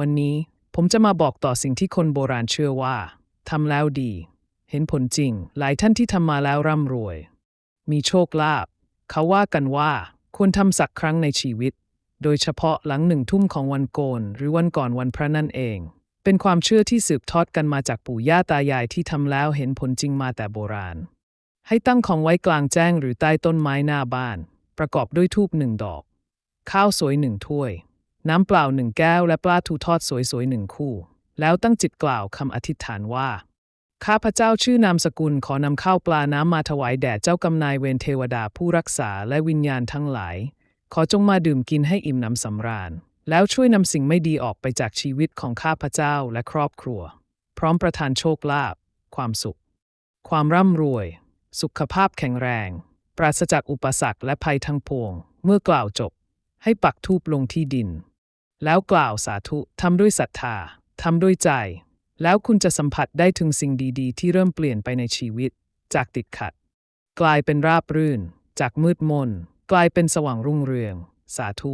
วันนี้ผมจะมาบอกต่อสิ่งที่คนโบราณเชื่อว่าทำแล้วดี เห็นผลจริง หลายท่านที่ทำมาแล้วร่ำรวย มีโชคลาภเขาว่ากันว่าควรทำสักครั้งในชีวิต โดยเฉพาะหลังหนึ่งทุ่มของวันโกน หรือวันก่อนวันพระนั่นเอง เป็นความเชื่อที่สืบทอดกันมาจากปู่ย่าตายายที่ทำแล้วเห็นผลจริงมาแต่โบราณ ให้ตั้งของไว้กลางแจ้งหรือใต้ต้นไม้หน้าบ้าน ประกอบด้วยทูบหนึ่งดอก ข้าวสวยหนึ่งถ้วย น้ำเปล่าหนึ่งแก้วและปลาทูทอดสวยๆหนึ่งคู่ แล้วตั้งจิตกล่าวคำอธิษฐานว่า ข้าพเจ้าชื่อนามสกุลขอนำข้าวปลาน้ำมาถวายแด่เจ้ากำนายเวรเทวดาผู้รักษาและวิญญาณทั้งหลาย ขอจงมาดื่มกินให้อิ่มหนำสำราญ แล้วช่วยนำสิ่งไม่ดีออกไปจากชีวิตของข้าพเจ้าและครอบครัว พร้อมประทานโชคลาภความสุข ความร่ำรวย สุขภาพแข็งแรง ปราศจากอุปสรรคและภัยทั้งปวง เมื่อกล่าวจบ ให้ปักทูปลงที่ดิน แล้วกล่าวสาธุทำด้วยศรัทธาทำด้วยใจ แล้วคุณจะสัมผัสได้ถึงสิ่งดีๆ ที่เริ่มเปลี่ยนไปในชีวิต จากติดขัด กลายเป็นราบรื่น จากมืดมน กลายเป็นสว่างรุ่งเรือง สาธุ